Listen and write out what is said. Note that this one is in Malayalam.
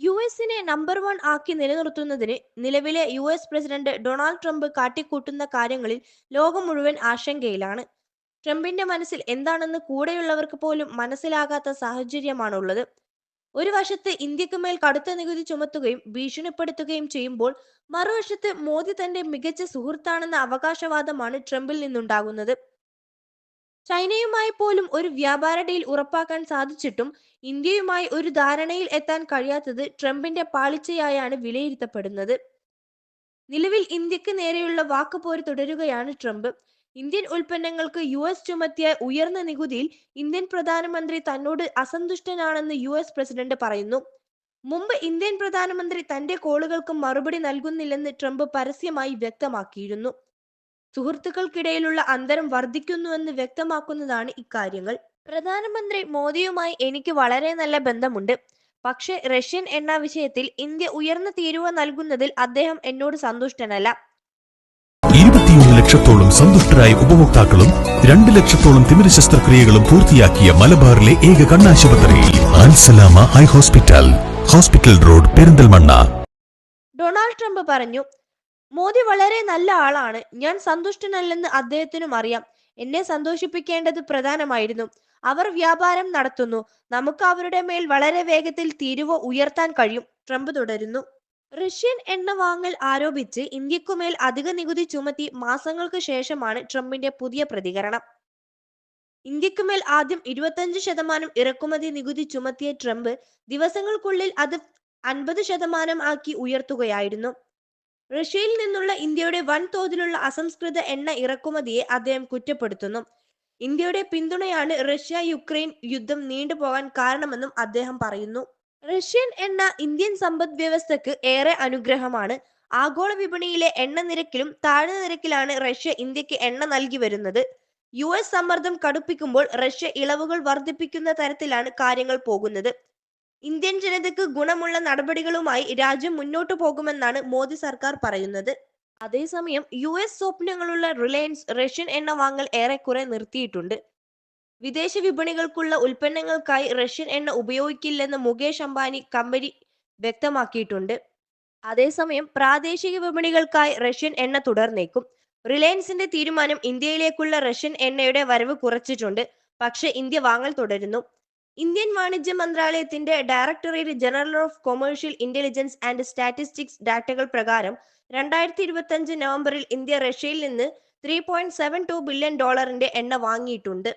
യു എസിനെ നമ്പർ വൺ ആക്കി നിലനിർത്തുന്നതിന് നിലവിലെ U S president Donald Trump കാട്ടിക്കൂട്ടുന്ന കാര്യങ്ങളിൽ ലോകം മുഴുവൻ ആശങ്കയിലാണ്. ട്രംപിന്റെ മനസ്സിൽ എന്താണെന്ന് കൂടെയുള്ളവർക്ക് പോലും മനസ്സിലാകാത്ത സാഹചര്യമാണുള്ളത്. ഒരു വശത്ത് ഇന്ത്യയ്ക്ക് മേൽ കടുത്ത നികുതി ചുമത്തുകയും ഭീഷണിപ്പെടുത്തുകയും ചെയ്യുമ്പോൾ മറുവശത്ത് മോദി തന്റെ മികച്ച സുഹൃത്താണെന്ന അവകാശവാദമാണ് ട്രംപിൽ നിന്നുണ്ടാകുന്നത്. ചൈനയുമായി പോലും ഒരു വ്യാപാര ഡീൽ ഉറപ്പാക്കാൻ സാധിച്ചിട്ടും ഇന്ത്യയുമായി ഒരു ധാരണയിൽ എത്താൻ കഴിയാത്തത് ട്രംപിന്റെ പാളിച്ചയായാണ് വിലയിരുത്തപ്പെടുന്നത്. നിലവിൽ ഇന്ത്യയ്ക്ക് നേരെയുള്ള വാക്കുപോര് തുടരുകയാണ് ട്രംപ്. ഇന്ത്യൻ ഉൽപ്പന്നങ്ങൾക്ക് യു എസ് ചുമത്തിയ ഉയർന്ന നികുതിയിൽ ഇന്ത്യൻ പ്രധാനമന്ത്രി തന്നോട് അസന്തുഷ്ടനാണെന്ന് യു എസ് പ്രസിഡന്റ് പറയുന്നു. മുമ്പ് ഇന്ത്യൻ പ്രധാനമന്ത്രി തന്റെ കോളുകൾക്ക് മറുപടി നൽകുന്നില്ലെന്ന് ട്രംപ് പരസ്യമായി വ്യക്തമാക്കിയിരുന്നു. സുഹൃത്തുക്കൾക്കിടയിലുള്ള അന്തരം വർദ്ധിക്കുന്നുവെന്ന് വ്യക്തമാക്കുന്നതാണ് ഇക്കാര്യങ്ങൾ. പ്രധാനമന്ത്രി മോദിയുമായി എനിക്ക് വളരെ നല്ല ബന്ധമുണ്ട്. പക്ഷേ റഷ്യൻ എണ്ണ വിഷയത്തിൽ ഇന്ത്യ ഉയർന്ന തീരുവ നൽകുന്നതിൽ അദ്ദേഹം എന്നോട് സന്തുഷ്ടനല്ല. ഇരുപത്തിയൊന്ന് ലക്ഷത്തോളം സന്തുഷ്ടരായ ഉപഭോക്താക്കളും രണ്ട് ലക്ഷത്തോളം തിമിര ശസ്ത്രക്രിയകളും പൂർത്തിയാക്കിയ മലബാറിലെ ഏക കണ്ണാശുപത്രി ആൻസലാമ eye hospital hospital road Perinthalmanna. Donald Trump പറഞ്ഞു മോദി വളരെ നല്ല ആളാണ്. ഞാൻ സന്തുഷ്ടനല്ലെന്ന് അദ്ദേഹത്തിനും അറിയാം. എന്നെ സന്തോഷിപ്പിക്കേണ്ടത് പ്രധാനമായിരുന്നു. അവർ വ്യാപാരം നടത്തുന്നു. നമുക്ക് അവരുടെ മേൽ വളരെ വേഗത്തിൽ തീരുവ ഉയർത്താൻ കഴിയും. ട്രംപ് തുടരുന്നു. റഷ്യൻ എണ്ണ വാങ്ങൽ ആരോപിച്ച് ഇന്ത്യക്കുമേൽ അധിക നികുതി ചുമത്തി മാസങ്ങൾക്ക് ശേഷമാണ് ട്രംപിന്റെ പുതിയ പ്രതികരണം. ഇന്ത്യക്കുമേൽ ആദ്യം ഇരുപത്തഞ്ച് ശതമാനം ഇറക്കുമതി നികുതി ചുമത്തിയ ട്രംപ് ദിവസങ്ങൾക്കുള്ളിൽ അത് അൻപത് ശതമാനം ആക്കി ഉയർത്തുകയായിരുന്നു. റഷ്യയിൽ നിന്നുള്ള ഇന്ത്യയുടെ വൻതോതിലുള്ള അസംസ്കൃത എണ്ണ ഇറക്കുമതിയെ അദ്ദേഹം കുറ്റപ്പെടുത്തുന്നു. ഇന്ത്യയുടെ പിന്തുണയാണ് റഷ്യ യുക്രൈൻ യുദ്ധം നീണ്ടുപോകാൻ കാരണമെന്നും അദ്ദേഹം പറയുന്നു. റഷ്യൻ എണ്ണ ഇന്ത്യൻ സമ്പദ് വ്യവസ്ഥക്ക് ഏറെ അനുഗ്രഹമാണ്. ആഗോള വിപണിയിലെ എണ്ണ നിരക്കിലും താഴ്ന്ന നിരക്കിലാണ് റഷ്യ ഇന്ത്യയ്ക്ക് എണ്ണ നൽകി വരുന്നത്. യു എസ് സമ്മർദ്ദം കടുപ്പിക്കുമ്പോൾ റഷ്യ ഇളവുകൾ വർദ്ധിപ്പിക്കുന്ന തരത്തിലാണ് കാര്യങ്ങൾ പോകുന്നത്. ഇന്ത്യൻ ജനതയ്ക്ക് ഗുണമുള്ള നടപടികളുമായി രാജ്യം മുന്നോട്ടു പോകുമെന്നാണ് മോദി സർക്കാർ പറയുന്നത്. അതേസമയം യു എസ് സ്വപ്നങ്ങളുള്ള റിലയൻസ് റഷ്യൻ എണ്ണ വാങ്ങൽ ഏറെക്കുറെ നിർത്തിയിട്ടുണ്ട്. വിദേശ വിപണികൾക്കുള്ള ഉൽപ്പന്നങ്ങൾക്കായി റഷ്യൻ എണ്ണ ഉപയോഗിക്കില്ലെന്ന് മുകേഷ് അംബാനി കമ്പനി വ്യക്തമാക്കിയിട്ടുണ്ട്. അതേസമയം പ്രാദേശിക വിപണികൾക്കായി റഷ്യൻ എണ്ണ തുടർന്നേക്കും. റിലയൻസിന്റെ തീരുമാനം ഇന്ത്യയിലേക്കുള്ള റഷ്യൻ എണ്ണയുടെ വരവ് കുറച്ചിട്ടുണ്ട്. പക്ഷേ ഇന്ത്യ വാങ്ങൽ തുടരുന്നു. ഇന്ത്യൻ വാണിജ്യ മന്ത്രാലയത്തിന്റെ directorate general of commercial intelligence and statistics ഡാറ്റകൾ പ്രകാരം രണ്ടായിരത്തി ഇരുപത്തി അഞ്ച് നവംബറിൽ ഇന്ത്യ റഷ്യയിൽ നിന്ന് three point seven two billion ഡോളറിന്റെ എണ്ണ വാങ്ങിയിട്ടുണ്ട്.